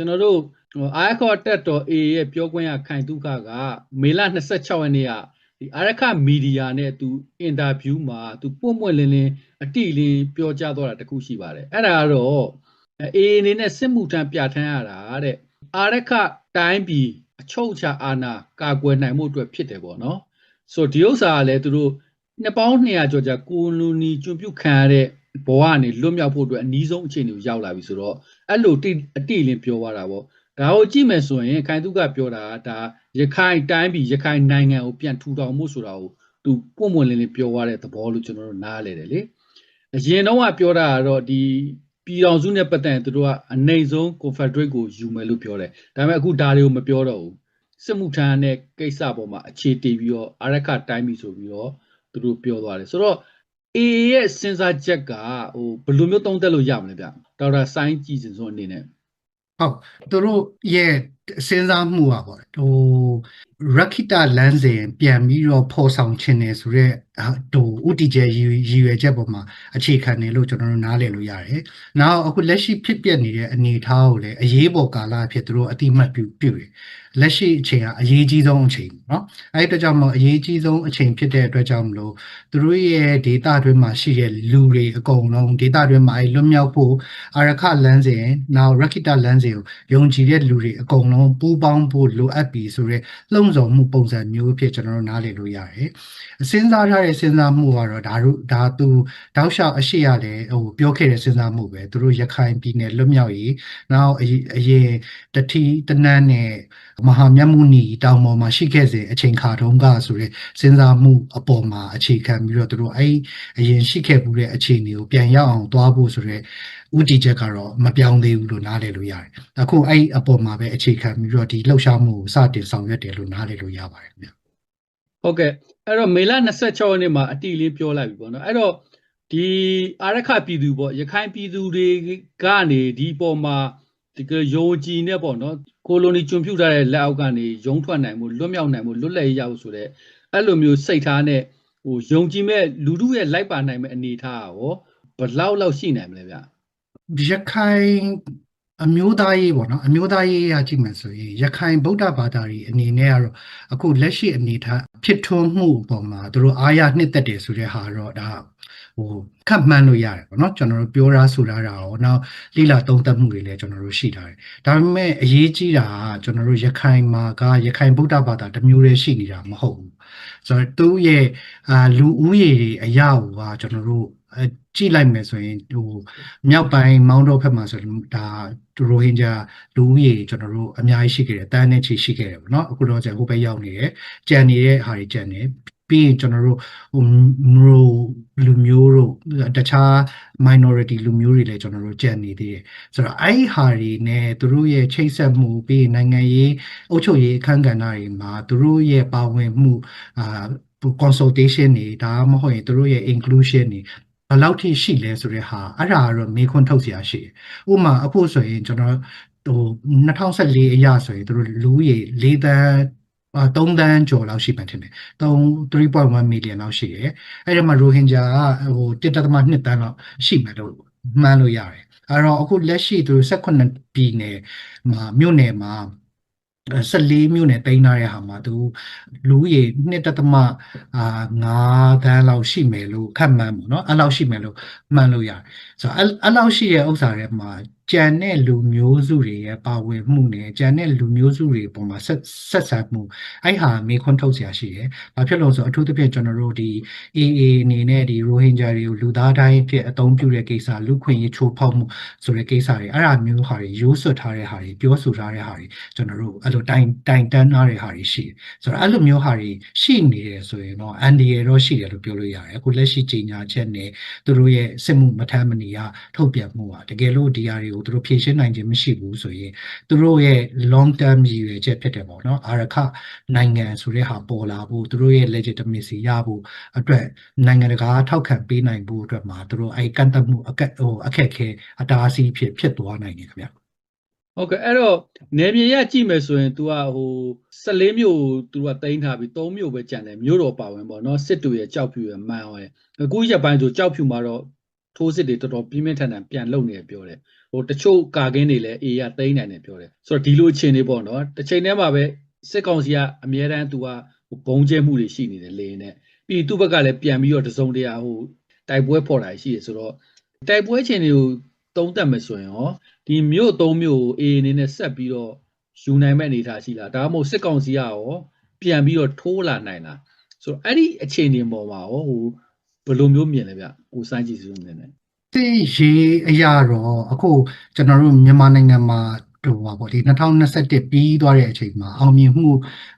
ကျွန်တော်တို့အာရခတက်တော် A ရဲ့ပြောခွင့်ရခိုင်တုခကမေလ26ရက်နေ့ကဒီအာရခမီဒီယာနဲ့သူအင်တာဗျူးမှာသူပွန့်ပွန့်လင်းလင်းအတိလင်းပြောကြားသွားတာတခုရှိပါတယ်အဲ့ဒါကတော့ A အနေနဲ့စစ်မှုထမ်းပြဋ္ဌာန်းရတာတဲ့အာရခတိုင်းပြည်အချုပ်အခြာအာဏာကာကွယ်နိုင်မှုအတွက်ဖြစ်တယ်ပေါ့နော်ဆိုတော့ဒီဥစ္စာကလည်းသူတို့နှစ်ပေါင်း200ကျော်ကြာကိုလိုနီကျွံပြုတ်ခံရတဲ့ ဘဝကနေလွတ်မြောက်ဖို့အတွက်အနည်းဆုံးအခြေအနေကိုရောက်လာပြီဆိုတော့အဲ့လိုတိအတိလင်းပြောသွားတာပေါ့ဒါကိုကြည့်မယ်ဆိုရင်ခိုင်သူကပြောတာကဒါရခိုင်တိုင်းပြည်ရခိုင်နိုင်ငံကိုပြန်ထူထောင်မှုဆိုတာကိုသူပုံမွန်လင်းလင်းပြောသွားတဲ့သဘောလို့ကျွန်တော်တို့နားလဲတယ်လေအရင်တော့ကပြောတာကတော့ဒီပြည်တော်စုနဲ့ပတ်သက်ရင်သူတို့ကအနိုင်ဆုံး confederate ကိုယူမယ်လို့ပြောတယ်ဒါပေမဲ့အခုဒါတွေကိုမပြောတော့ဘူးစစ်မှုထမ်းတဲ့ကိစ္စပေါ်မှာအခြေတည်ပြီးတော့အာရခတိုင်းပြည်ဆိုပြီးတော့သူတို့ပြောသွားတယ်ဆိုတော့ A ရဲ့စဉ်းစားချက်ကဟိုဘယ်လိုမျိုးသုံးသပ်လို့ရမလဲဗျဒေါက်တာဆိုင်းကြည်စင်စွန်းအနေနဲ့ဟုတ်သူတို့ရဲ့စဉ်းစားမှုอ่ะပေါ့ဟို ရခိတလမ်းစဉ်ပြန်ပြီးတော့ဖော်ဆောင်ခြင်းနေဆိုတော့ဟိုဥတီကျရည်ရွယ်ချက်ပေါ်မှာအခြေခံနေလို့ကျွန်တော်တို့နားလည်လို့ရတယ်။နောက်အခုလက်ရှိဖြစ်ပျက်နေတဲ့အနေအထားကိုလည်းအရေးပေါ်ကာလအဖြစ်သူတို့အတိမတ်ပြုပြုတယ်။လက်ရှိအချိန်ကအရေးကြီးဆုံးအချိန်နော်။အဲဒီအတွက်ကြောင့်မို့အရေးကြီးဆုံးအချိန်ဖြစ်တဲ့အတွက်ကြောင့်မလို့သူတို့ရဲ့ဒေတာတွင်းမှာရှိတဲ့လူတွေအကုန်လုံးဒေတာတွင်းမှာအဲလွတ်မြောက်ဖို့အာရခလမ်းစဉ်နောက်ရခိတလမ်းစဉ်ကိုယုံကြည်တဲ့လူတွေအကုန်လုံးပူးပေါင်းဖို့လိုအပ်ပြီဆိုတော့လုံဆော်မှုပုံစံမျိုးဖြစ်ကျွန်တော်တို့နားလည်လို့ရတယ်။စဉ်းစားထားတဲ့စဉ်းစားမှုကတော့ဒါတို့ဒါသူတောက်လျှောက်အရှိရတယ်ဟိုပြောခဲ့တဲ့စဉ်းစားမှုပဲသူတို့ရခိုင်ပြည်နယ်လွတ်မြောက်ရေးနောက်အရင်အရင်တတိတနန်းနဲ့မဟာမြတ်မုနီတောင်ပေါ်မှာရှိခဲ့စေအချိန်ခါတုန်းကဆိုရဲစဉ်းစားမှုအပေါ်မှာအခြေခံပြီးတော့သူတို့အဲ့အရင်ရှိခဲ့မှုတဲ့အခြေအနေကိုပြန်ရောက်အောင်သွားဖို့ဆိုရဲ ဥတီချက်ကတော့မပြောင်းသေးဘူးလို့နားလည်လို့ရတယ်။အခုအဲ့အပေါ်မှာပဲအခြေခံပြီးတော့ဒီလှုပ်ရှားမှုကိုစတင်ဆောင်ရွက်တယ်လို့နားလည်လို့ရပါတယ်ခင်ဗျ။ဟုတ်ကဲ့အဲ့တော့မေလ26ရက်နေ့မှာအတီလေးပြောလိုက်ပြီပေါ့နော်အဲ့တော့ဒီအာရခပြည်သူပေါ့ရခိုင်ပြည်သူတွေကနေဒီပေါ်မှာဒီကယုံကြည်နဲ့ပေါ့နော်ကိုလိုနီကျွံပြူထားတဲ့လက်အောက်ကနေရုံထွက်နိုင်မှုလွတ်မြောက်နိုင်မှုလွတ်လပ်ရေးရဖို့ဆိုတဲ့အဲ့လိုမျိုးစိတ်ထားနဲ့ဟိုယုံကြည်မဲ့လူထုရဲ့လိုက်ပါနိုင်မဲ့အနေအထားရောဘယ်လောက်လောက်ရှိနိုင်မလဲဗျ ရခိုင်အမျိုးသားရေးပေါ့နော်အမျိုးသားရေးရကြည့်မယ်ဆိုရင်ရခိုင်ဗုဒ္ဓဘာသာကြီးအနေနဲ့ကတော့အခုလက်ရှိအနေထားဖြစ်ထွန်းမှုအပေါ်မှာသူတို့အားရနှစ်သက်တယ်ဆိုတဲ့ဟာတော့ဒါဟိုခတ်မှန်းလို့ရတယ်ပေါ့နော်ကျွန်တော်တို့ပြောတာဆိုတာရောနောက်လိလာသုံးသပ်မှုတွေလည်းကျွန်တော်တို့ရှိထားတယ်ဒါပေမဲ့အရေးကြီးတာကကျွန်တော်တို့ရခိုင်မှာကရခိုင်ဗုဒ္ဓဘာသာတစ်မျိုးတည်းရှိနေတာမဟုတ်ဘူးဆိုတော့သူ့ရဲ့အာလူဦးရေတွေအရာကိုကကျွန်တော်တို့အဲ ကြည့်လိုက်မယ်ဆိုရင်ဟိုမြောက်ပိုင်းမောင်းတော့ဖက်မှာဆိုရင်ဒါရိုဟင်ဂျာလူဦးရေကျွန်တော်တို့အများကြီးရှိခဲ့တယ်တန်းနဲ့ချီရှိခဲ့တယ်ပေါ့နော်အခုတော့ကျန်ဟိုဘက်ရောက်နေတယ်ကြံနေတဲ့ဟာတွေကြံနေပြီးရင်ကျွန်တော်တို့ဟိုမျိုးလူမျိုးတို့တခြား minority လူမျိုးတွေလည်းကျွန်တော်တို့ကြံနေသေးတယ်ဆိုတော့အဲ့ဒီဟာတွေနဲ့သူတို့ရဲ့ချိတ်ဆက်မှုပြီးရင်နိုင်ငံရေးအုပ်ချုပ်ရေးအခမ်းကဏ္ဍတွေမှာသူတို့ရဲ့ပါဝင်မှုအာ consultation တွေဒါမှမဟုတ်ရင်သူတို့ရဲ့ inclusion တွေ ဘယ်လောက်ထိရှိလဲဆိုတဲ့ဟာအဲ့ဒါကတော့မေးခွန်းထုတ်စရာရှိတယ်။ဥပမာအခုဆိုရင်ကျွန်တော်ဟို2014အရဆိုရင်တို့လူဦးရေ4တန်းအာ3တန်းကျော်လောက်ရှိမှထင်တယ်။3 3.1 million လောက်ရှိတယ်။အဲ့ဒီမှာရိုဟင်ဂျာကဟို1.2တန်းလောက်ရှိမှလို့မှန်းလို့ရတယ်။အဲ့တော့အခုလက်ရှိသူ18ပြည်နယ်မှာမြို့နယ်မှာ 14မြို့နယ်တိန်းထားတဲ့ဟာမှာသူလူဦးရေ2.5အာ9တန်းလောက်ရှိမယ်လို့ခန့်မှန်းပေါ့နော်အဲ့လောက်ရှိမယ်လို့မှန်းလို့ရတယ်ဆိုတော့အဲ့အဲ့လောက်ရှိတဲ့ဥစ္စာတွေမှာ ကြံတဲ့လူမျိုးစုတွေရဲ့ပါဝင်မှုနဲ့ကြံတဲ့လူမျိုးစုတွေပုံမှာဆက်ဆက်ဆံမှုအဲ့ဟာမေခွန်းထုတ်เสียရှိတယ်။ဘာဖြစ်လို့ဆိုအထူးသဖြင့်ကျွန်တော်တို့ဒီ AA အနေနဲ့ဒီရိုဟင်ဂျာတွေကိုလူသားတိုင်းဖြစ်အသုံးပြုတဲ့ကိစ္စလူခွင့်ရေးချိုးဖောက်မှုဆိုတဲ့ကိစ္စတွေအဲ့ဒါမျိုးဟာတွေရိုးစွတ်ထားတဲ့ဟာတွေပြောဆိုထားတဲ့ဟာတွေကျွန်တော်တို့အဲ့လိုတိုင်တိုင်တန်းထားတဲ့ဟာတွေရှိတယ်။ဆိုတော့အဲ့လိုမျိုးဟာတွေရှိနေတယ်ဆိုရင်တော့အန်ဒီရတော့ရှိတယ်လို့ပြောလို့ရတယ်။အခုလက်ရှိကြီးညာချက်နဲ့သူတို့ရဲ့စစ်မှုမထမ်းမနေရထုတ်ပြန်မှုဟာတကယ်လို့ဒီဟာတွေကို ုသူတို့ဖြေရှင်းနိုင်ခြင်းမရှိဘူးဆိုရင်သူတို့ရဲ့ long term ရည်ရွယ်ချက်ဖြစ်တယ်ပေါ့နော်အာရခနိုင်ငံဆိုတဲ့ဟာပေါ်လာဖို့သူတို့ရဲ့ legitimacy ရဖို့အတွက်နိုင်ငံတကာထောက်ခံပေးနိုင်ဖို့အတွက်မှာသူတို့အဲကန့်သတ်မှုအခက်ဟိုအခက်ခဲအတားအဆီးဖြစ်ဖြစ်သွားနိုင်တယ်ခင်ဗျဟုတ်ကဲ့အဲ့တော့နေပြည်ရကြည့်မယ်ဆိုရင် तू ကဟို14မြို့ तू ကတိန်းထားပြီး3မြို့ပဲကြံတယ်မြို့တော်ပါဝင်ပေါ့နော်စစ်တူရဲ့ကြောက်ဖြူရဲ့မှန်အောင်ရဲ့အခုရက်ပိုင်းဆိုကြောက်ဖြူမှာတော့ထိုးစစ်တွေတော်တော်ပြင်းပြင်းထန်ထန်ပြန်လုပ်နေတယ်ပြောတယ် ဟိုတချို့ကာကင်းတွေလည်းအေးရသိမ်းနိုင်တယ်ပြောတယ်ဆိုတော့ဒီလိုအခြေအနေပေါ့နော်တစ်ချိန်တည်းမှာပဲစစ်ကောင်စီကအမြဲတမ်းသူကဘုံကျဲမှုတွေရှိနေတယ်လေနဲ့ပြီးသူ့ဘက်ကလည်းပြန်ပြီးတော့တစုံတရာဟိုတိုက်ပွဲဖော်တာရှိတယ်ဆိုတော့တိုက်ပွဲအခြေအနေကိုသုံးသပ်မယ်ဆိုရင်ရောဒီမြို့သုံးမြို့ကိုအေးအနေနဲ့ဆက်ပြီးတော့ယူနိုင်မဲ့အနေအထားရှိလားဒါမှမဟုတ်စစ်ကောင်စီကရောပြန်ပြီးတော့ထိုးလာနိုင်လားဆိုတော့အဲ့ဒီအခြေအနေပေါ်မှာရောဟိုဘယ်လိုမျိုးမြင်လဲဗျကိုစိုင်းကြည့်စုံနေတယ် သိရေးအရာတော့အခုကျွန်တော်တို့မြန်မာနိုင်ငံမှာတို့ပါပေါ့ဒီ2021ပြီးသွားတဲ့အချိန်မှာအောင်မြင်မှု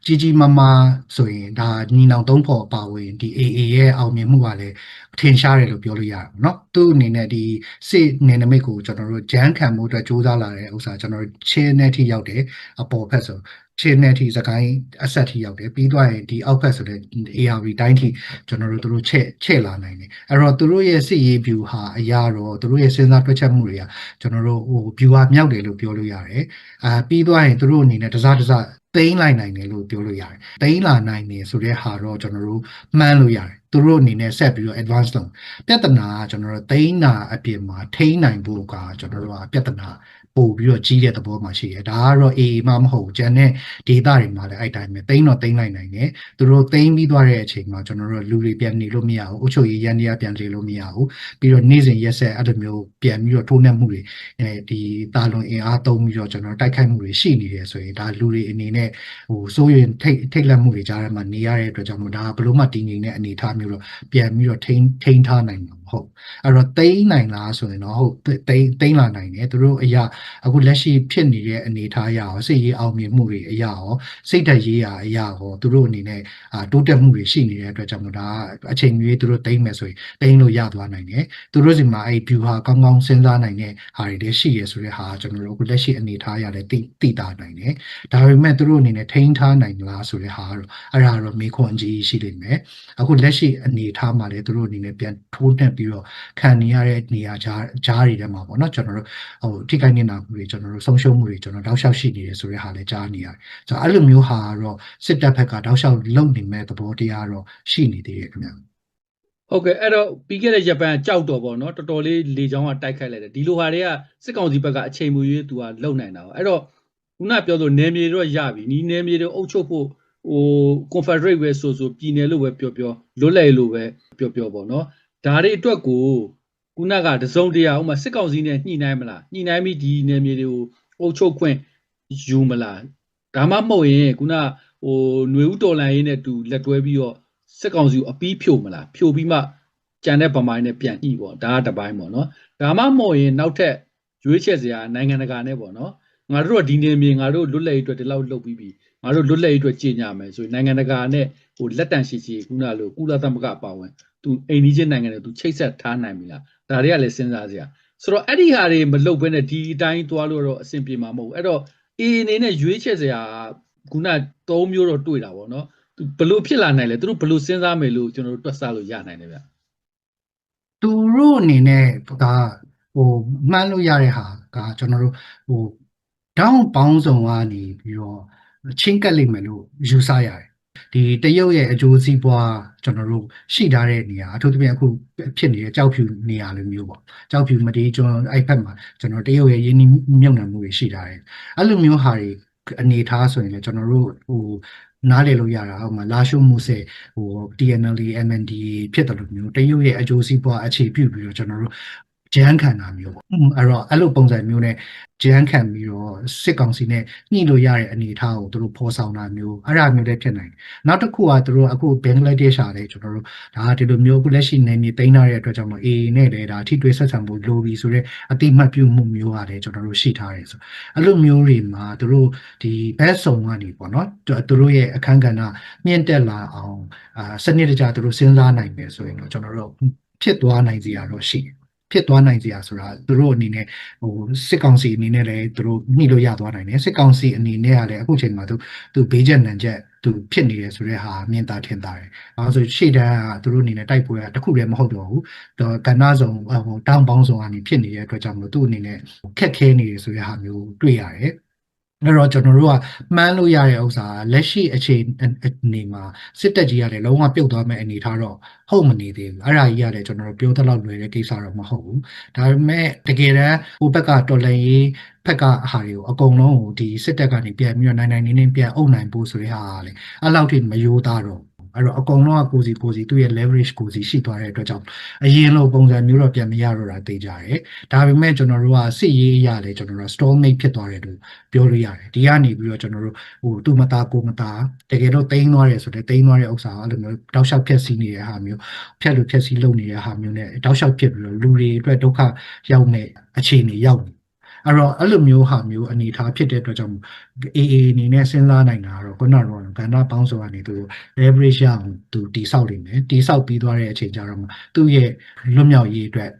ကြီးကြီးမားမားဆိုရင်ဒါညီနောင်သုံးဖော်ပါဝင်ဒီ AA ရဲ့အောင်မြင်မှုကလည်းထင်ရှားတယ်လို့ပြောလို့ရတာပေါ့နော်သူ့အနေနဲ့ဒီစစ်နေနမိတ်ကိုကျွန်တော်တို့ဂျန်ခံမှုအတွက်စ조사လာတဲ့ဥစ္စာကျွန်တော်တို့ချင်းနဲ့ထိရောက်တယ်အပေါ်ဖက်ဆို ချင်းနဲ့ထိစကိုင်းအဆက်ထိရောက်တယ်ပြီးသွားရင်ဒီအောက်ဖက်ဆိုတဲ့ ARV တိုင်းထိကျွန်တော်တို့တို့ချက်ချက်လာနိုင်တယ်အဲ့တော့သူတို့ရဲ့စစ်ရေး view ဟာအရာတော့သူတို့ရဲ့စဉ်းစားတွက်ချက်မှုတွေကကျွန်တော်တို့ဟို view ဟာမြောက်တယ်လို့ပြောလို့ရတယ်အာပြီးသွားရင်သူတို့အနေနဲ့တစားတစားသိမ်းလိုက်နိုင်တယ်လို့ပြောလို့ရတယ်သိမ်းလာနိုင်တယ်ဆိုတဲ့ဟာတော့ကျွန်တော်တို့မှန်းလို့ရတယ်သူတို့အနေနဲ့ဆက်ပြီးတော့ advance လုပ်ပြဿနာကကျွန်တော်တို့သိမ်းတာအပြင်မှာထိန်းနိုင်ဖို့ကကျွန်တော်တို့ကပြဿနာ ပို့ပြီးတော့ကြီးတဲ့သဘောမှာရှိတယ်ဒါကတော့ AA မှမဟုတ်ကျန်တဲ့ data တွေမှာလည်းအဲ့တိုင်းပဲသိမ်းတော့သိမ်းလိုက်နိုင်တယ်သူတို့သိမ်းပြီးသွားတဲ့အချိန်မှာကျွန်တော်တို့လူတွေပြန်နေလို့မရဘူးအုပ်ချုပ်ရေးရန်တရားပြန်နေလို့မရဘူးပြီးတော့နေ့စဉ်ရက်ဆက်အဲ့လိုမျိုးပြန်ပြီးတော့ထိုးနှက်မှုတွေအဲဒီတာလွန်အင်အားသုံးပြီးတော့ကျွန်တော်တိုက်ခိုက်မှုတွေရှိနေတယ်ဆိုရင်ဒါလူတွေအနေနဲ့ဟိုစိုးရင်ထိတ်ထိတ်လက်မှုတွေကြားထဲမှာနေရတဲ့အတွက်ကြောင့်မို့ဒါဘလို့မှတည်ငြိမ်တဲ့အနေအထားမျိုးတော့ပြန်ပြီးတော့ထိန်းထိန်းထားနိုင်မှာမ ဟုတ်အဲ့တော့သိမ်းနိုင်လားဆိုရင်တော့ဟုတ်သိမ်းသိမ်းလာနိုင်တယ်သူတို့အရာအခုလက်ရှိဖြစ်နေတဲ့အနေအထားအရရောစိတ်ရေးအောင်မြင်မှုတွေအရာရောစိတ်ဓာတ်ရေးရာအရာရောသူတို့အနေနဲ့အာတိုးတက်မှုတွေရှိနေတဲ့အတွက်ကြောင့်မို့ဒါအချိန်ကြီးသူတို့သိမ်းမယ်ဆိုရင်သိမ်းလို့ရသွားနိုင်တယ်သူတို့စီမှာအဲ့ view ဟာကောင်းကောင်းစဉ်းစားနိုင်တဲ့ဟာတွေလည်းရှိရဆိုတဲ့ဟာကျွန်တော်တို့အခုလက်ရှိအနေအထားအရလည်းသိသိတာနိုင်တယ်ဒါပေမဲ့သူတို့အနေနဲ့ထိန်းထားနိုင်လားဆိုတဲ့ဟာကတော့အဲ့ဒါတော့မေခွန်အကြီးရှိလိမ့်မယ်အခုလက်ရှိအနေအထားမှာလည်းသူတို့အနေနဲ့ပြန်ထိုးတက်ပြီးတော့ခံနေရတဲ့နေရာကြားကြားတွေထဲမှာပေါ့နော်ကျွန်တော်တို့ဟိုထိခိုက်နေတာမှုတွေကျွန်တော်တို့ဆုံးရှုံးမှုတွေကျွန်တော်တောက်လျှောက်ရှိနေတယ်ဆိုတဲ့ဟာလည်းကြားနေရတယ်ဆိုတော့အဲ့လိုမျိုးဟာတော့စစ်တပ်ဘက်ကတောက်လျှောက်လုံနေမဲ့သဘောတရားတော့ရှိနေသေးတယ်ခင်ဗျာဟုတ်ကဲ့အဲ့တော့ပြီးခဲ့တဲ့ဂျပန်ကြောက်တော့ဗောနော်တော်တော်လေးလေချောင်းကတိုက်ခိုက်လိုက်တယ်ဒီလိုဟာတွေကစစ်ကောင်စီဘက်ကအချိန်မူရေးသူကလုံနိုင်တာဗောအဲ့တော့ခုနပြောလို့နယ်မြေတော့ရပြီနီးနယ်မြေတွေအုပ်ချုပ်ဖို့ဟို confederate ပဲဆိုဆိုပြည်နယ်လို့ပဲပြောပြောလွတ်လပ်လို့ပဲပြောပြောဗောနော် ဒါတွေအတွက်ကိုခုနကတစုံတရာဥမာစစ်ကောင်စီနဲ့ညှိနှိုင်းမလားညှိနှိုင်းပြီးဒီနယ်မြေတွေကိုအုပ်ချုပ်ခွင့်ယူမလားဒါမှမဟုတ်ရင်ခုနဟိုຫນွေဦးတော်လန်ရေးနဲ့တူလက်တွဲပြီးတော့စစ်ကောင်စီကိုအပီးဖြိုမလားဖြိုပြီးမှကြံတဲ့ဗမာတွေနဲ့ပြန်ညှိပေါ့ဒါကတစ်ပိုင်းပေါ့နော်ဒါမှမဟုတ်ရင်နောက်ထပ်ရွေးချယ်စရာနိုင်ငံတကာနဲ့ပေါ့နော်ငါတို့ကဒီနေမြေငါတို့လွတ်လပ်ရေးအတွက်ဒီလောက်လုပ်ပြီးပြီငါတို့လွတ်လပ်ရေးအတွက်ကြီးညာမယ်ဆိုရင်နိုင်ငံတကာနဲ့ဟိုလက်တန့်ရှိရှိခုနလိုကုလသမဂ္ဂပါဝင် သူအိမ်နီးချင်းနိုင်ငံတွေသူချိတ်ဆက်ထားနိုင်ပြီလားဒါတွေကလည်းစဉ်းစားစရာဆိုတော့အဲ့ဒီဟာတွေမလုပ်ဘဲနဲ့ဒီအတိုင်းသွားလို့တော့အဆင်ပြေမှာမဟုတ်ဘူးအဲ့တော့အေးအနေနဲ့ရွေးချယ်စရာခုနသုံးမျိုးတော့တွေ့တာပေါ့နော်သူဘလို့ဖြစ်လာနိုင်လဲသူတို့ဘလို့စဉ်းစားမယ်လို့ကျွန်တော်တို့တွက်ဆလို့ရနိုင်တယ်ဗျသူတို့အနေနဲ့ကဟိုမှန်းလို့ရတဲ့ဟာကကျွန်တော်တို့ဟိုတောင်းပေါင်းစုံကနေပြီးတော့ချင်းကပ်လိမ့်မယ်လို့ယူဆရတယ် ဒီတရုတ်ရဲ့အကျိုးစီးပွားကျွန်တော်တို့ရှိထားတဲ့နေရာအထူးသဖြင့်အခုဖြစ်နေတဲ့ကြောက်ဖြူနေရာလိုမျိုးပေါ့ကြောက်ဖြူမတေးကျွန်းအဲ့ဖက်မှာကျွန်တော်တရုတ်ရဲ့ရင်းနှီးမြှုပ်နှံမှုတွေရှိထားတယ်အဲ့လိုမျိုးဟာတွေအနေထားဆိုရင်လည်းကျွန်တော်တို့ဟိုနားလည်လို့ရတာဟိုမှာလာရှုမှုစေဟို TNL MND ဖြစ်တယ်လို့မျိုးတရုတ်ရဲ့အကျိုးစီးပွားအခြေပြုပြီးတော့ကျွန်တော်တို့ ဂျန်ခံတာမျိုးပေါ့အဲ့တော့အဲ့လိုပုံစံမျိုးနဲ့ဂျန်ခံပြီးတော့စစ်ကောင်စီနဲ့ညှိလို့ရတဲ့အနေအထားကိုသူတို့ဖော်ဆောင်တာမျိုးအဲ့ဒါမျိုးလည်းဖြစ်နိုင်တယ်နောက်တစ်ခုကသူတို့အခုဘင်္ဂလားဒေ့ရှ်ဟာလည်းကျွန်တော်တို့ဒါဒီလိုမျိုးအခုလက်ရှိနေနေတိန်းထားတဲ့အတွက်ကြောင့်မို့ AA နဲ့လည်းဒါထိတွေ့ဆက်ဆံဖို့လိုပြီဆိုတော့အတိမတ်ပြုမှုမျိုးဟာလည်းကျွန်တော်တို့ရှိထားတယ်ဆိုအဲ့လိုမျိုးတွေမှာသူတို့ဒီဘက်ဆောင်ကနေပေါ့နော်သူတို့ရဲ့အခန်းကဏ္ဍမြင့်တက်လာအောင်အာစနစ်တကျသူတို့စဉ်းစားနိုင်မယ်ဆိုရင်တော့ကျွန်တော်တို့ဖြစ်သွားနိုင်စီရတော့ရှိတယ် ဖြစ်သွားနိုင်စရာဆိုတာသူတို့အနေနဲ့ဟိုစစ်ကောင်စီအနေနဲ့လည်းသူတို့ညှိလို့ရသွားနိုင်တယ်စစ်ကောင်စီအနေနဲ့ကလည်းအခုချိန်မှာသူသူဘေးချက်နံချက်သူဖြစ်နေတယ်ဆိုတဲ့ဟာမြင်သာထင်သာတယ်။အဲဆိုရှေ့တန်းကသူတို့အနေနဲ့တိုက်ပွဲကတခုတည်းမဟုတ်တော့ဘူး။တော့ကဏ္ဍဆောင်ဟိုတောင်းပေါင်းဆောင်ကနေဖြစ်နေတဲ့အတွက်ကြောင့်မလို့သူ့အနေနဲ့ခက်ခဲနေတယ်ဆိုတဲ့ဟာမျိုးတွေ့ရတယ်။ အဲ့တော့ကျွန်တော်တို့ကမှန်းလို့ရတဲ့ဥစ္စာလက်ရှိအခြေအနေမှာစစ်တပ်ကြီးကလည်းလုံးဝပြုတ်သွားမဲ့အနေထားတော့ဟုတ်မနေသေးဘူးအဲ့ဒါကြီးကလည်းကျွန်တော်တို့ပြောသလောက်လွယ်တဲ့ကိစ္စတော့မဟုတ်ဘူးဒါပေမဲ့တကယ်တမ်းဟိုဘက်ကတော်လှန်ရေးဖက်ကဟာတွေကိုအကုန်လုံးကိုဒီစစ်တပ်ကနေပြန်ပြီးတော့နိုင်နိုင်နေနေပြန်အုပ်နိုင်ဖို့ဆိုတဲ့ဟာကလေအဲ့လောက်ထိမယိုးသားတော့ အဲ့တော့အကုန်လုံးကကိုစီကိုစီသူ့ရဲ့ leverage ကိုစီရှိသွားတဲ့အတွက်ကြောင့်အရင်လိုပုံစံမျိုးတော့ပြန်မရတော့တာသိကြတယ်ဒါပေမဲ့ကျွန်တော်တို့ကစစ်ရေးအရလေကျွန်တော်တို့ stallmate ဖြစ်သွားတယ်လို့ပြောလို့ရတယ်ဒီကနေပြီးတော့ကျွန်တော်တို့ဟိုသူ့မသားကိုမသားတကယ်တော့တိန်းသွားတယ်ဆိုတော့တိန်းသွားတဲ့ဥစ္စာအဲ့လိုမျိုးတောက်လျှောက်ဖြက်စီးနေတဲ့ဟာမျိုးဖြက်လို့ဖြက်စီးလုပ်နေတဲ့ဟာမျိုးနဲ့တောက်လျှောက်ဖြစ်ပြီးတော့လူတွေအတွက်ဒုက္ခရောက်နေအခြေအနေရောက်နေ အဲ့တော့အဲ့လိုမျိုးဟာမျိုးအနေထားဖြစ်တဲ့အတွက်ကြောင့် AA အနေနဲ့စဉ်းစားနိုင်တာကတော့ခုနကတော့ကဏ္ဍပေါင်းစုံကနေသူ leverage ရအောင်သူတိဆောက်နေတယ်တိဆောက်ပြီးသွားတဲ့အချိန်ကျတော့သူ့ရဲ့လွတ်မြောက်ရေးအတွက်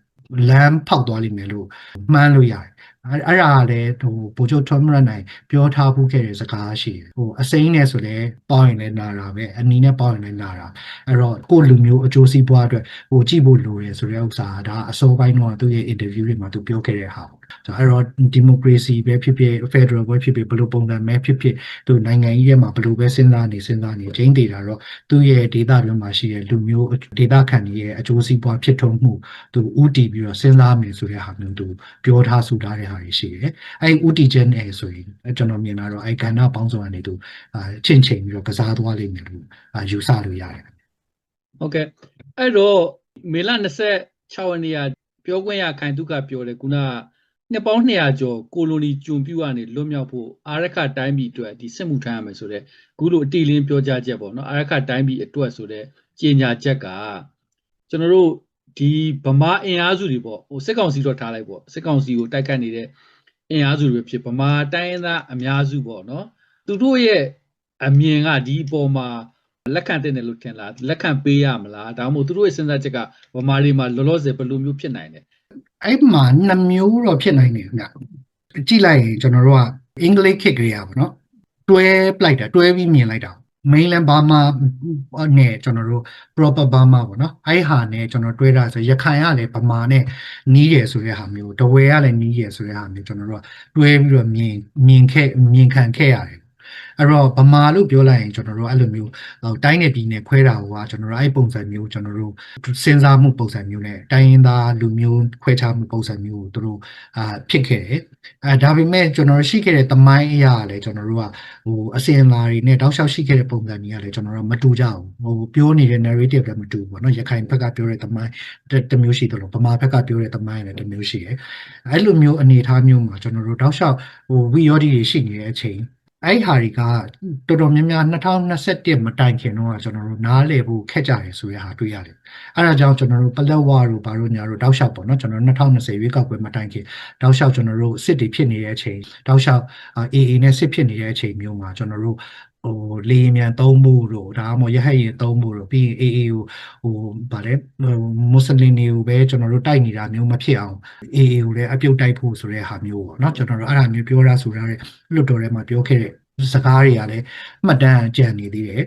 လမ်းဖောက်သွားလိမ့်မယ်လို့မှန်းလို့ရတယ်အဲ့အဲ့ဒါကလည်းဟိုဗိုလ်ချုပ်ထွန်းမရနိုင်ပြောထားဘူးခဲ့တဲ့စကားရှိတယ်ဟိုအစိမ်းနဲ့ဆိုလဲပေါင်းရင်လည်းနာတာပဲအနီနဲ့ပေါင်းရင်လည်းနာတာအဲ့တော့ကိုလူမျိုးအကျိုးစီးပွားအတွက်ဟိုကြည့်ဖို့လိုတယ်ဆိုတဲ့ဥစ္စာဒါအစောပိုင်းတော့သူ့ရဲ့ interview တွေမှာသူပြောခဲ့တဲ့ဟာပေါ့ ဆိုတော့အဲ့တော့ဒီမိုကရေစီပဲဖြစ်ဖြစ် Federal ပဲဖြစ်ဖြစ်ဘယ်လိုပုံစံပဲဖြစ်ဖြစ်သူနိုင်ငံကြီးရဲ့မှာဘယ်လိုပဲစဉ်းစားနေစဉ်းစားနေချင်းတည်တာတော့သူ့ရဲ့ဒေသတွင်းမှာရှိတဲ့လူမျိုးဒေသခံတွေရဲ့အကျိုးစီးပွားဖြစ်ထွန်းမှုသူဥတီပြီးတော့စဉ်းစားမယ်ဆိုတဲ့ဟာမျိုးသူပြောထားဆိုထားတဲ့ဟာတွေရှိတယ်အဲ့ဥတီချက်နဲ့ဆိုရင်ကျွန်တော်မြင်တာတော့အဲ့ကဏ္ဍပေါင်းစုံကနေသူအာချင့်ချိန်ပြီးတော့ကစားသွားလိမ့်မယ်လို့ယူဆလို့ရတယ်ဟုတ်ကဲ့အဲ့တော့မေလ26ရက်နေ့ကပြောခွင့်ရခိုင်တုကပြောတယ်ခုနက နှစ်ပေါင်း200ကျော်ကိုလိုနီကျွန်ပြုကနေလွတ်မြောက်ဖို့အာရခတိုင်းပြည်အတွက်ဒီစစ်မှုထမ်းရမယ်ဆိုတော့ခုလိုအတီလင်းပြောကြားချက်ပေါ့နော်အာရခတိုင်းပြည်အတွက်ဆိုတော့ကြေညာချက်ကကျွန်တော်တို့ဒီဗမာအင်အားစုတွေပေါ့ဟိုစစ်ကောင်စီတော့ထားလိုက်ပေါ့စစ်ကောင်စီကိုတိုက်ခတ်နေတဲ့အင်အားစုတွေဖြစ်ဗမာတိုင်းရင်းသားအများစုပေါ့နော်သူတို့ရဲ့အမြင်ကဒီအပေါ်မှာလက်ခံတဲ့တယ်လို့ထင်လားလက်ခံပေးရမလားဒါမှမဟုတ်သူတို့ရဲ့စဉ်းစားချက်ကဗမာတွေမှာလောလောဆယ်ဘယ်လိုမျိုးဖြစ်နိုင်လဲ အဲ့မှာနှမျိုးတော့ဖြစ်နိုင်တယ်ခင်ဗျကြည့်လိုက်ရင်ကျွန်တော်တို့ကအင်္ဂလိပ်ခေတ်ကလေးอ่ะဗောနော်တွဲပလိုက်တာတွဲပြီးမြင်လိုက်တာ mainland Burma နဲ့ကျွန်တော်တို့ proper Burma ပေါ့နော်အဲ့ဟာနဲ့ကျွန်တော်တွဲတာဆိုရခိုင်ကလည်းဗမာနဲ့နီးရယ်ဆိုတဲ့ဟာမျိုးတဝဲကလည်းနီးရယ်ဆိုတဲ့ဟာမျိုးကျွန်တော်တို့ကတွဲပြီးတော့မြင်မြင်ခဲ့မြင်ခံခဲ့ရတယ် အဲ့တော့ဗမာလို့ပြောလိုက်ရင်ကျွန်တော်တို့အဲ့လိုမျိုးတိုင်းနယ်ပြည်နယ်ခွဲတာဟိုကကျွန်တော်တို့အဲ့ပုံစံမျိုးကျွန်တော်တို့စဉ်းစားမှုပုံစံမျိုးနဲ့တိုင်းရင်းသားလူမျိုးခွဲခြားမှုပုံစံမျိုးကိုသူတို့အာဖြစ်ခဲ့တယ်အဲဒါပေမဲ့ကျွန်တော်တို့ရှိခဲ့တဲ့တမိုင်းအရာလည်းကျွန်တော်တို့ကဟိုအစင်လာတွေနဲ့တောက်လျှောက်ရှိခဲ့တဲ့ပုံစံတွေကလည်းကျွန်တော်တို့မတူကြဘူးဟိုပြောနေတဲ့ narrative လည်းမတူဘူးပေါ့နော်ရခိုင်ဘက်ကပြောတဲ့တမိုင်းတစ်မျိုးရှိတယ်လို့ဗမာဘက်ကပြောတဲ့တမိုင်းလည်းတစ်မျိုးရှိတယ်အဲ့လိုမျိုးအနေအထားမျိုးမှာကျွန်တော်တို့တောက်လျှောက်ဟိုဝီယောဒီတွေရှိနေတဲ့အချိန် အဲ့ဟာတွေကတော်တော်များများ2021မတိုင်ခင်တော့ကျွန်တော်တို့နားလည်ဖို့ခက်ကြတယ်ဆိုရဟာတွေ့ရတယ်။အဲ့ဒါကြောင့်ကျွန်တော်တို့ပလက်ဝါတို့ဘာတို့ညာတို့တောက်လျှောက်ပေါ့နော်ကျွန်တော်2020ရွေးကောက်ပွဲမတိုင်ခင်တောက်လျှောက်ကျွန်တော်တို့စစ်တွေဖြစ်နေတဲ့အချိန်တောက်လျှောက် AA နဲ့စစ်ဖြစ်နေတဲ့အချိန်မျိုးမှာကျွန်တော်တို့ ဟိုလေယာဉ်မြန်သုံးဖို့တို့ဒါမှမဟုတ်ရဟတ်ယာဉ်သုံးဖို့တို့ပြီးရင် AA ကိုဟိုဗာလဲမွတ်စလင်တွေကိုပဲကျွန်တော်တို့တိုက်နေတာမျိုးမဖြစ်အောင် AA ကိုလည်းအပြုတ်တိုက်ဖို့ဆိုတဲ့ဟာမျိုးပေါ့နော်ကျွန်တော်တို့အဲ့ဒါမျိုးပြောရဆိုရတဲ့လွတ်တော်ထဲမှာပြောခဲ့တဲ့စကားတွေကလည်းမှတ်တမ်းကြံနေသေးတယ်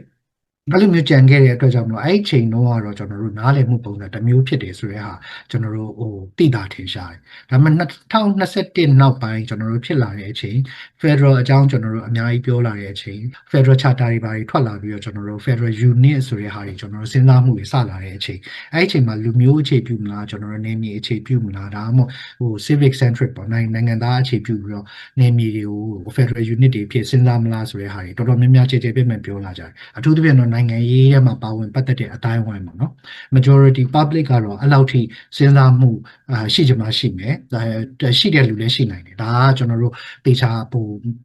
အဲ့လိုမျိုးကြံခဲ့တဲ့အတွက်ကြောင့်မလို့အဲ့ဒီချိန်တော့ကတော့ကျွန်တော်တို့နားလည်မှုပုံစံတစ်မျိုးဖြစ်တယ်ဆိုတဲ့ဟာကျွန်တော်တို့ဟိုသိတာထင်ရှားတယ်။ဒါပေမဲ့2021နောက်ပိုင်းကျွန်တော်တို့ဖြစ်လာတဲ့အချိန် Federal အကြောင်းကျွန်တော်တို့အများကြီးပြောလာတဲ့အချိန် Federal Charter တွေဘာတွေထွက်လာပြီးတော့ကျွန်တော်တို့ Federal Unit ဆိုတဲ့ဟာတွေကျွန်တော်တို့စဉ်းစားမှုတွေစလာတဲ့အချိန်အဲ့ဒီအချိန်မှာလူမျိုးအခြေပြုမလားကျွန်တော်တို့နေမြေအခြေပြုမလားဒါမှမဟုတ်ဟို civic centric ပေါ့နိုင်ငံသားအခြေပြုပြီးတော့နေမြေတွေကို Federal Unit တွေဖြစ်စဉ်းစားမလားဆိုတဲ့ဟာတွေတော်တော်များများကြည်ကြဲပြည့်မဲ့ပြောလာကြတယ်။အထူးသဖြင့်တော့နိုင်ငံရေးထဲမှာပါဝင်ပတ်သက်တဲ့အတိုင်းဝိုင်းပေါ့နော် majority public ကတော့အဲ့လောက်ထိစဉ်းစားမှုအာရှိကြမှာရှိမယ်ဒါရှိတဲ့လူလည်းရှိနိုင်တယ်ဒါကကျွန်တော်တို့တေချာဟို public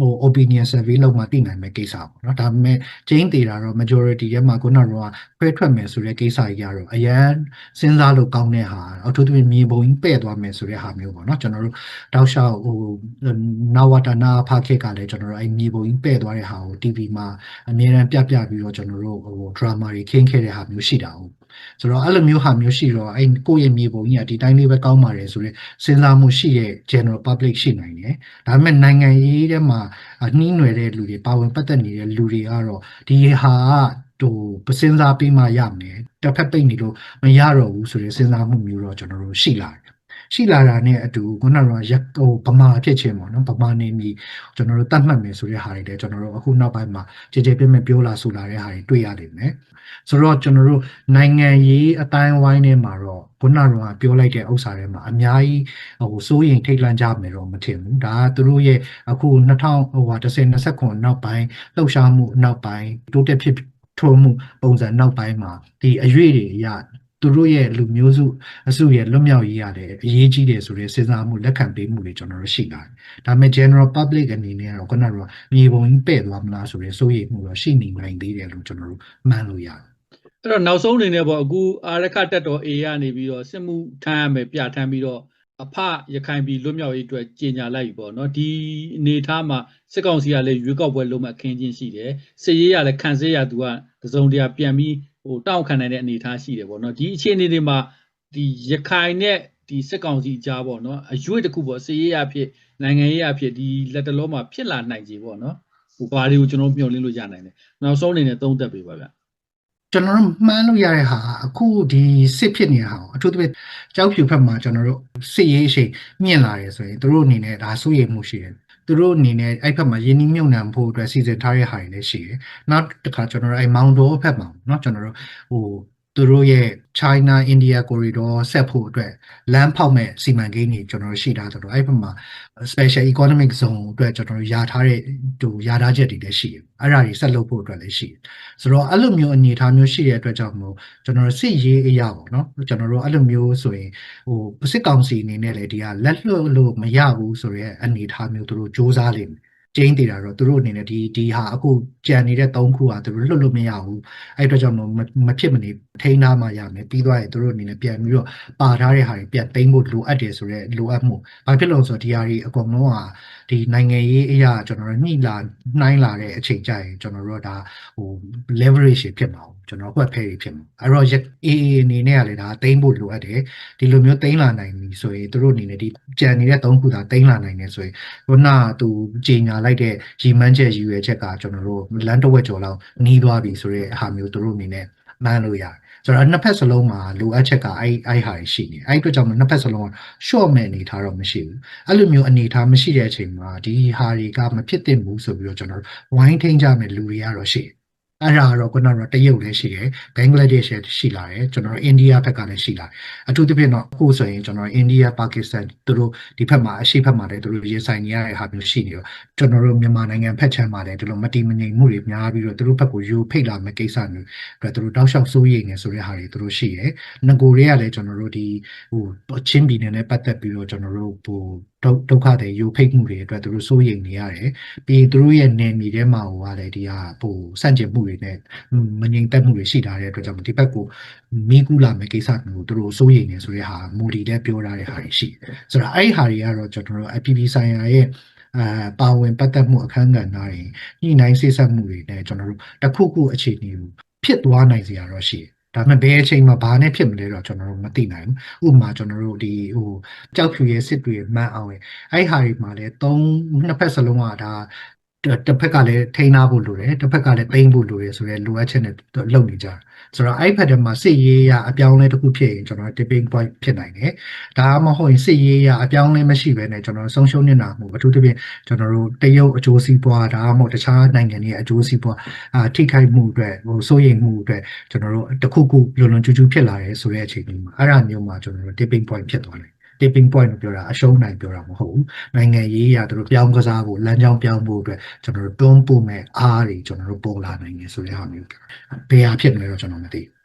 ဟို opinion survey လောက်မှသိနိုင်မယ့်ကိစ္စပေါ့နော်ဒါပေမဲ့ change တေတာတော့ majority ရဲ့မှာခုနကတော့ခွဲထွက်မယ်ဆိုတဲ့ကိစ္စကြီးကတော့အရန်စဉ်းစားလို့ကောင်းတဲ့ဟာအထူးသဖြင့်မြေပုံကြီးပဲ့သွားမယ်ဆိုတဲ့ဟာမျိုးပေါ့နော်ကျွန်တော်တို့တောက်လျှောက်ဟိုနဝတနာဖခေတ်ကလည်းကျွန်တော်တို့အဲ့မြေပုံကြီးပဲ့သွားတဲ့ဟာကို TV မှာအများအားပြပြပြီးတော့ကျွန်တော်တို့ဟို drama တွေခင်းခဲ့တဲ့ဟာမျိုးရှိတာဟုတ် ဆိုတော့အဲ့လိုမျိုးဟာမျိုးရှိတော့အဲ့ကိုယ့်ရဲ့မြေပုံကြီးကဒီတိုင်းလေးပဲကောင်းပါတယ်ဆိုတော့စဉ်းစားမှုရှိတဲ့ general public ရှိနိုင်တယ်ဒါပေမဲ့နိုင်ငံရေးထဲမှာနှီးနွယ်တဲ့လူတွေပါဝင်ပတ်သက်နေတဲ့လူတွေကတော့ဒီဟာကဟိုပစင်းစားပြီးမှရမယ်တစ်ဖက်ပိတ်နေလို့မရတော့ဘူးဆိုတဲ့စဉ်းစားမှုမျိုးတော့ကျွန်တော်တို့ရှိလာတယ် ရှိလာတာနဲ့အတူခုနကရက်ဟိုဗမာဖြစ်ချင်းပေါ့နော်ဗမာနေမီကျွန်တော်တို့တတ်မှတ်မယ်ဆိုတဲ့ဟာတွေလည်းကျွန်တော်တို့အခုနောက်ပိုင်းမှာကြည်ကြည်ပြည့်ပြည့်ပြောလာဆိုလာတဲ့ဟာတွေတွေ့ရလိမ့်မယ်ဆိုတော့ကျွန်တော်တို့နိုင်ငံရေးအတိုင်းဝိုင်းထဲမှာတော့ခုနကပြောလိုက်တဲ့ဥစ္စာတွေမှာအများကြီးဟိုစိုးရင်ထိတ်လန့်ကြမယ်တော့မထင်ဘူးဒါကသူတို့ရဲ့အခု2000ဟိုဟာ1029နောက်ပိုင်းလှုပ်ရှားမှုနောက်ပိုင်းတိုးတက်ဖြစ်ထိုးမှုပုံစံနောက်ပိုင်းမှာဒီအရွေတွေအရ သူတို့ရဲ့လူမျိုးစုအစုရဲ့လွတ်မြောက်ရေးရတယ်အရေးကြီးတယ်ဆိုတဲ့စဉ်းစားမှုလက်ခံပေးမှုတွေကျွန်တော်တို့ရှိလာတယ်။ဒါပေမဲ့ general public အနေနဲ့ကတော့ခုနကမြေပုံကြီးပဲ့သွားမလားဆိုတဲ့စိုးရိမ်မှုတော့ရှိနေနိုင်သေးတယ်လို့ကျွန်တော်တို့မှန်းလို့ရတယ်အဲ့တော့နောက်ဆုံးအနေနဲ့ပေါ့အခုအာရခတက်တော် A ကနေပြီးတော့စစ်မှုထမ်းရမယ်ပြထမ်းပြီးတော့အဖရခိုင်ပြည်လွတ်မြောက်ရေးအတွက်ကြေညာလိုက်ပြီပေါ့နော်ဒီအနေထားမှာစစ်ကောင်စီကလည်းရွေးကောက်ပွဲလုံးမဲ့ခင်းချင်းရှိတယ်စစ်ရေးရလည်းခံစစ်ရသူကတစုံတရာပြန်ပြီး ဟိုတောင်းခံနိုင်တဲ့အနေထားရှိတယ်ပေါ့နော်ဒီအခြေအနေတွေမှာဒီရခိုင်နဲ့ဒီစစ်ကောင်စီကြားပေါ့နော်အရွေးတစ်ခုပေါ့စစ်ရေးရဖြစ်နိုင်ငံရေးရဖြစ်ဒီလက်တလုံးမှာဖြစ်လာနိုင်ကြီးပေါ့နော်ဟိုဘာတွေကိုကျွန်တော်မျှော်လင့်လို့ရနိုင်တယ်နောက်ဆုံးအနေနဲ့သုံးသပ်ပေးပါဗျာ ကျွန်တော်တို့မှန်းလို့ရတဲ့ဟာအခုဒီစစ်ဖြစ်နေတဲ့ဟာကိုအထူးသဖြင့်ကြောက်ဖြူဖက်မှာကျွန်တော်တို့စစ်ရေးအရှိန်မြင့်လာတယ်ဆိုရင်တို့အနေနဲ့ဒါစိုးရိမ်မှုရှိတယ်သူတို့အနေနဲ့အဲ့ဖက်မှာယင်းနှမြုံနှံဖို့အတွက်စီစဉ်ထားတဲ့ဟာတွေလည်းရှိတယ်။နောက်တစ်ခါကျွန်တော်တို့အဲ့မောင်တိုဖက်မှာเนาะကျွန်တော်တို့ဟို သူတို့ရဲ့ China India corridor ဆက်ဖို့အတွက်လမ်းဖောက်မဲ့စီမံကိန်းတွေကျွန်တော်တို့ရှိထားတယ်တော့အဲ့ဘက်မှာ special economic zone အတွက်ကျွန်တော်တို့ယာထားတဲ့ဟိုယာထားချက်တွေလည်းရှိတယ်အဲ့ဒါတွေဆက်လုပ်ဖို့အတွက်လည်းရှိတယ်ဆိုတော့အဲ့လိုမျိုးအနေအထားမျိုးရှိတဲ့အတွက်ကြောင့်မို့ကျွန်တော်တို့စစ်ရေးအရာပေါ့နော်ကျွန်တော်တို့အဲ့လိုမျိုးဆိုရင်ဟိုစစ်ကောင်စီအနေနဲ့လည်းဒီကလက်လွတ်လို့မရဘူးဆိုရဲအနေအထားမျိုးသူတို့စ조사လိမ့်မယ် ကျင်းတည်တာတော့သူတို့အနေနဲ့ဒီဒီဟာအခုကြံနေတဲ့၃ခုဟာသူတို့လွတ်လို့မရဘူးအဲ့အတွက်ကြောင့်မမဖြစ်မနေထိန်းထားမှရမယ်ပြီးသွားရင်သူတို့အနေနဲ့ပြန်ပြီးတော့ပါထားတဲ့ဟာတွေပြန်သိမ်းဖို့လိုအပ်တယ်ဆိုတော့လိုအပ်မှုဘာဖြစ်လို့ဆိုတော့ဒီဟာတွေအကုန်လုံးဟာ ဒီနိုင်ငံရေးအရာကျွန်တော်တို့ညှိလာနှိုင်းလာတဲ့အချိန်ကြရင်ကျွန်တော်တို့ကဒါဟို leverage ဖြစ်မှာကျွန်တော်ကွက်ဖဲတွေဖြစ်မှာအဲ့တော့ AA အနေနဲ့ကလည်းဒါသိမ်းဖို့လိုအပ်တယ်ဒီလိုမျိုးသိမ်းလာနိုင်ပြီဆိုရင်သူတို့အနေနဲ့ဒီကြံနေတဲ့၃ခုသာသိမ်းလာနိုင်တယ်ဆိုရင်ခုနကသူကြီးညာလိုက်တဲ့ရီမန်းချက်ရည်ရွယ်ချက်ကကျွန်တော်တို့လမ်းတစ်ဝက်ကျော်လောက်နီးသွားပြီဆိုတဲ့ဟာမျိုးသူတို့အနေနဲ့မှန်းလို့ရတယ် ဆိုတော့နှစ်ဖက်စလုံးမှာလိုအပ်ချက်ကအဲ့အဲ့ဟာရှိနေအဲ့အတွက်ကြောင့်နှစ်ဖက်စလုံးက short မဲ့အနေထားတော့မရှိဘူးအဲ့လိုမျိုးအနေထားမရှိတဲ့အချိန်မှာဒီဟာတွေကမဖြစ်သင့်ဘူးဆိုပြီးတော့ကျွန်တော်ဝိုင်းထိန်ကြမယ်လူတွေကတော့ရှိတယ် အဲ့ဒါကတော့ခုနကတော့တရုတ်လည်းရှိတယ်ဘင်္ဂလားဒေ့ရှ်လည်းရှိလာတယ်ကျွန်တော်တို့အိန္ဒိယဘက်ကလည်းရှိလာတယ်အထူးသဖြင့်တော့အခုဆိုရင်ကျွန်တော်အိန္ဒိယပါကစ္စတန်သူတို့ဒီဘက်မှာအရှိဘက်မှာလည်းသူတို့ရင်ဆိုင်နေရတဲ့ဟာမျိုးရှိနေတော့ကျွန်တော်တို့မြန်မာနိုင်ငံဖက်ချမ်းမှာလည်းဒီလိုမတိမငြိမ်မှုတွေများပြီးတော့သူတို့ဘက်ကိုယူဖိတ်လာမယ့်ကိစ္စမျိုးအတွက်သူတို့တောက်လျှောက်စိုးရိမ်နေဆိုတဲ့ဟာတွေသူတို့ရှိတယ်ငကိုတွေကလည်းကျွန်တော်တို့ဒီဟိုချင်းပြည်နယ်နဲ့ပတ်သက်ပြီးတော့ကျွန်တော်တို့ဟိုဒုက္ခတွေယူဖိတ်မှုတွေအတွက်သူတို့စိုးရိမ်နေရတယ်ပြီးသူတို့ရဲ့နယ်မြေထဲမှာဟိုကလည်းဒီဟာဟိုစန့်ကျင်မှုတွေနဲ့မငြိမ်သက်မှုတွေရှိထားတဲ့အတွက်ကြောင့်ဒီဘက်ကိုမိကူလာမယ့်ကိစ္စမျိုးသူတို့စိုးရိမ်နေဆိုတဲ့ဟာမူဒီလည်းပြောထားတဲ့ဟာတွေရှိတယ်ဆိုတော့အဲ့ဒီဟာတွေကတော့ကျွန်တော်တို့ IPP ဆိုင်ရာရဲ့အာပါဝင်ပတ်သက်မှုအခန်းကဏ္ဍတွေညှိနှိုင်းစိစက်မှုတွေနဲ့ကျွန်တော်တို့တစ်ခုခုအခြေအနေကိုဖြစ်သွားနိုင်စရာတော့ရှိတယ် ဒါပေမဲ့ဘယ်အချိန်မှာဘာနဲ့ဖြစ်မလဲတော့ကျွန်တော်တို့မသိနိုင်ဘူးဥပမာကျွန်တော်တို့ဒီဟိုကြောက်ဖြူရဲ့စစ်တွေမှန်းအောင်ရင်အဲ့ဟာတွေမှာလည်းသုံးနှစ်ဖက်စလုံးကဒါ တစ်ဖက်ကလည်းထိန်းထားဖို့လိုတယ်တစ်ဖက်ကလည်းသိမ်းဖို့လိုတယ်ဆိုရဲလိုအပ်ချက်နဲ့လုပ်နေကြတယ်ဆိုတော့အဲ့ဖက်တမှာစစ်ရေးရအပြောင်းလဲတစ်ခုဖြစ်ရင်ကျွန်တော် tipping point ဖြစ်နိုင်တယ်ဒါမှမဟုတ်ရင်စစ်ရေးရအပြောင်းလဲမရှိဘဲနဲ့ကျွန်တော်ဆုံးရှုံးနေတာမှုအထူးသဖြင့်ကျွန်တော်တို့တရုတ်အကျိုးစီးပွားဒါမှမဟုတ်တခြားနိုင်ငံတွေရဲ့အကျိုးစီးပွားအာထိခိုက်မှုအတွက်ဟိုစိုးရိမ်မှုအတွက်ကျွန်တော်တို့တစ်ခုခုလွန်လွန်ကျူးကျူးဖြစ်လာရဲဆိုတဲ့အချိန်မျိုးမှာအဲ့ဒါမျိုးမှာကျွန်တော်တို့ tipping point ဖြစ်သွားတယ် tipping point ကိုပြောတာအရှုံးနိုင်ပြောတာမဟုတ်ဘူးနိုင်ငံရေးရာတို့ပြောင်းကစားဖို့လမ်းကြောင်းပြောင်းဖို့အတွက်ကျွန်တော်တို့တွန်းပို့မဲ့အားတွေကျွန်တော်တို့ပေါ်လာနိုင်တယ်ဆိုတဲ့ဟာမျိုးဘယ်ဟာဖြစ်မလဲတော့ကျွန်တော်မသိဘူး